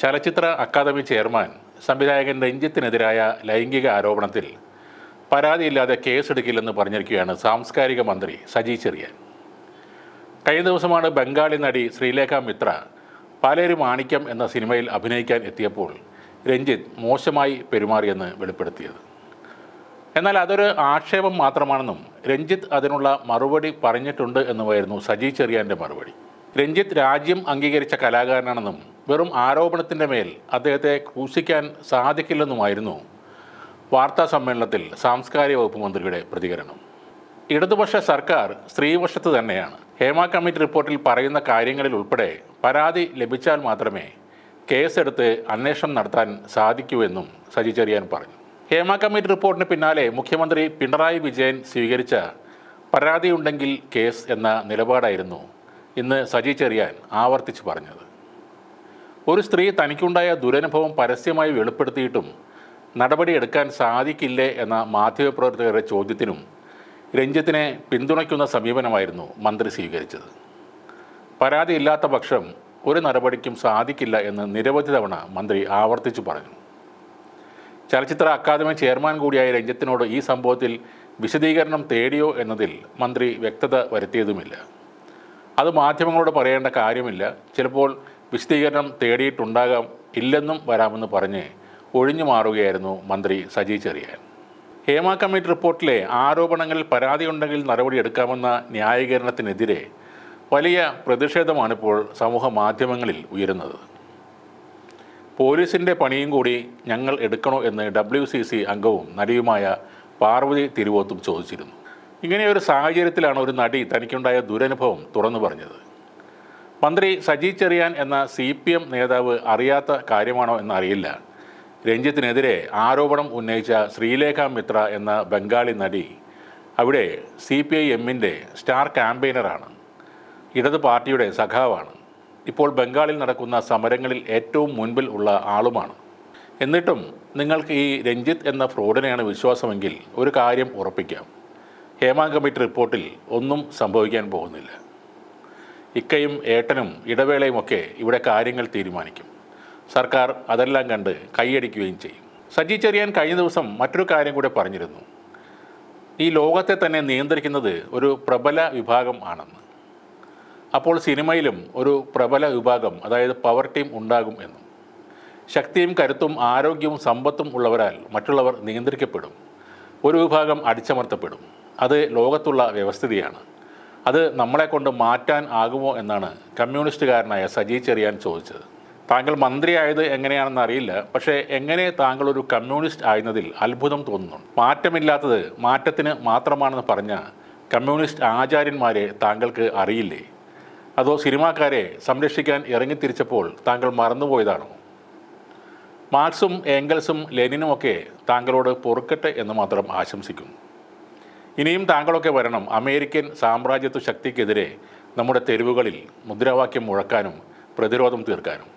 ചലച്ചിത്ര academy chairman സംവിധായകൻ രഞ്ജിത്തിനെതിരായ ലൈംഗിക ആരോപണത്തിൽ പരാതിയില്ലാതെ കേസെടുക്കില്ലെന്ന് പറഞ്ഞിരിക്കുകയാണ് സാംസ്കാരിക മന്ത്രി സജി ചെറിയാൻ. കഴിഞ്ഞ ദിവസമാണ് ബംഗാളി നടി ശ്രീലേഖ മിത്ര പാലേരി മാണിക്യം എന്ന സിനിമയിൽ അഭിനയിക്കാൻ എത്തിയപ്പോൾ രഞ്ജിത്ത് മോശമായി പെരുമാറിയെന്ന് വെളിപ്പെടുത്തിയത്. എന്നാൽ അതൊരു ആക്ഷേപം മാത്രമാണെന്നും രഞ്ജിത്ത് അതിനുള്ള മറുപടി പറഞ്ഞിട്ടുണ്ട് എന്നുമായിരുന്നു സജി ചെറിയാന്റെ മറുപടി. രഞ്ജിത്ത് രാജ്യം അംഗീകരിച്ച കലാകാരനാണെന്നും വെറും ആരോപണത്തിന്റെ മേൽ അദ്ദേഹത്തെ ക്രൂശിക്കാൻ സാധിക്കില്ലെന്നുമായിരുന്നു വാർത്താ സമ്മേളനത്തിൽ സാംസ്കാരിക വകുപ്പ് മന്ത്രിയുടെ പ്രതികരണം. ഇടതുപക്ഷ സർക്കാർ സ്ത്രീവശത്ത് തന്നെയാണ്. ഹേമ കമ്മിറ്റി റിപ്പോർട്ടിൽ പറയുന്ന കാര്യങ്ങളിൽ ഉൾപ്പെടെ പരാതി ലഭിച്ചാൽ മാത്രമേ കേസെടുത്ത് അന്വേഷണം നടത്താൻ സാധിക്കൂ എന്നും സജി ചെറിയാൻ പറഞ്ഞു. ഹേമ കമ്മിറ്റി റിപ്പോർട്ടിന് പിന്നാലെ മുഖ്യമന്ത്രി പിണറായി വിജയൻ സ്വീകരിച്ച പരാതിയുണ്ടെങ്കിൽ കേസ് എന്ന നിലപാടായിരുന്നു ഇന്ന് സജി ചെറിയാൻ ആവർത്തിച്ച് പറഞ്ഞത്. ഒരു സ്ത്രീ തനിക്കുണ്ടായ ദുരനുഭവം പരസ്യമായി വെളിപ്പെടുത്തിയിട്ടും നടപടിയെടുക്കാൻ സാധിക്കില്ലേ എന്ന മാധ്യമപ്രവർത്തകരുടെ ചോദ്യത്തിനും രഞ്ജിത്തിനെ പിന്തുണയ്ക്കുന്ന സമീപനമായിരുന്നു മന്ത്രി സ്വീകരിച്ചത്. പരാതിയില്ലാത്ത പക്ഷം ഒരു നടപടിക്കും സാധിക്കില്ല എന്ന് നിരവധി തവണ മന്ത്രി ആവർത്തിച്ചു പറഞ്ഞു. ചലച്ചിത്ര അക്കാദമി ചെയർമാൻ കൂടിയായ രഞ്ജിത്തിനോട് ഈ സംഭവത്തിൽ വിശദീകരണം തേടിയോ എന്നതിൽ മന്ത്രി വ്യക്തത വരുത്തിയതുമില്ല. അത് മാധ്യമങ്ങളോട് പറയേണ്ട കാര്യമില്ല. ചിലപ്പോൾ വിശദീകരണം തേടിയിട്ടുണ്ടാകാം ഇല്ലെന്നും വരാമെന്ന് പറഞ്ഞ് ഒഴിഞ്ഞു മാറുകയായിരുന്നു മന്ത്രി സജി ചെറിയാൻ. ഹേമ കമ്മിറ്റി റിപ്പോർട്ടിലെ ആരോപണങ്ങളിൽ പരാതിയുണ്ടെങ്കിൽ നടപടിയെടുക്കാമെന്ന ന്യായീകരണത്തിനെതിരെ വലിയ പ്രതിഷേധമാണിപ്പോൾ സമൂഹ മാധ്യമങ്ങളിൽ ഉയരുന്നത്. പോലീസിന്റെ പണിയും കൂടി ഞങ്ങൾ എടുക്കണോ എന്ന് ഡബ്ല്യു സി സി അംഗവും നടിയുമായ പാർവതി തിരുവോത്തും ചോദിച്ചിരുന്നു. ഇങ്ങനെയൊരു സാഹചര്യത്തിലാണ് ഒരു നടി തനിക്കുണ്ടായ ദുരനുഭവം തുറന്നു പറഞ്ഞത്. മന്ത്രി സജി ചെറിയാൻ എന്ന സി പി എം നേതാവ് അറിയാത്ത കാര്യമാണോ എന്നറിയില്ല. രഞ്ജിത്തിനെതിരെ ആരോപണം ഉന്നയിച്ച ശ്രീലേഖ മിത്ര എന്ന ബംഗാളി നടി അവിടെ സി പി ഐ എമ്മിന്റെ സ്റ്റാർ ക്യാമ്പയിനറാണ്. ഇടത് പാർട്ടിയുടെ സഖാവാണ്. ഇപ്പോൾ ബംഗാളിൽ നടക്കുന്ന സമരങ്ങളിൽ ഏറ്റവും മുൻപിൽ ഉള്ള ആളുമാണ്. എന്നിട്ടും നിങ്ങൾക്ക് ഈ രഞ്ജിത്ത് എന്ന ഫ്രോഡിനെയാണ് വിശ്വാസമെങ്കിൽ ഒരു കാര്യം ഉറപ്പിക്കാം. ഹേമ കമ്മിറ്റി റിപ്പോർട്ടിൽ ഒന്നും സംഭവിക്കാൻ പോകുന്നില്ല. ഇക്കയും ഏട്ടനും ഇടവേളയും ഒക്കെ ഇവിടെ കാര്യങ്ങൾ തീരുമാനിക്കും. സർക്കാർ അതെല്ലാം കണ്ട് കൈയടിക്കുകയും ചെയ്യും. സജി ചെറിയാൻ കഴിഞ്ഞ ദിവസം മറ്റൊരു കാര്യം കൂടെ പറഞ്ഞിരുന്നു. ഈ ലോകത്തെ തന്നെ നിയന്ത്രിക്കുന്നത് ഒരു പ്രബല വിഭാഗം ആണെന്ന്. അപ്പോൾ സിനിമയിലും ഒരു പ്രബല വിഭാഗം അതായത് പവർ ടീം ഉണ്ടാകും എന്നും. ശക്തിയും കരുത്തും ആരോഗ്യവും സമ്പത്തും ഉള്ളവരാൽ മറ്റുള്ളവർ നിയന്ത്രിക്കപ്പെടും. ഒരു വിഭാഗം അടിച്ചമർത്തപ്പെടും. അത് ലോകത്തുള്ള വ്യവസ്ഥിതിയാണ്. അത് നമ്മളെ കൊണ്ട് മാറ്റാൻ ആകുമോ എന്നാണ് കമ്മ്യൂണിസ്റ്റുകാരനായ സജി ചെറിയാൻ ചോദിച്ചത്. താങ്കൾ മന്ത്രിയായത് എങ്ങനെയാണെന്ന് അറിയില്ല പക്ഷേ എങ്ങനെ താങ്കൾ ഒരു കമ്മ്യൂണിസ്റ്റ് ആയിരുന്നതിൽ അത്ഭുതം തോന്നുന്നു മാറ്റമില്ലാത്തത് മാറ്റത്തിന് മാത്രമാണെന്ന് പറഞ്ഞ കമ്മ്യൂണിസ്റ്റ് ആചാര്യന്മാരെ താങ്കൾക്ക് അറിയില്ലേ? അതോ സിനിമാക്കാരെ സംരക്ഷിക്കാൻ ഇറങ്ങിത്തിരിച്ചപ്പോൾ താങ്കൾ മറന്നുപോയതാണോ? മാർക്സും ഏംഗൽസും ലെനിനുമൊക്കെ താങ്കളോട് പൊറുക്കട്ടെ എന്ന് മാത്രം ആശംസിക്കുന്നു. ഇനിയും താങ്കളൊക്കെ വരണം. അമേരിക്കൻ സാമ്രാജ്യത്വ ശക്തിക്കെതിരെ നമ്മുടെ തെരുവുകളിൽ മുദ്രാവാക്യം മുഴക്കാനും പ്രതിരോധം തീർക്കാനും.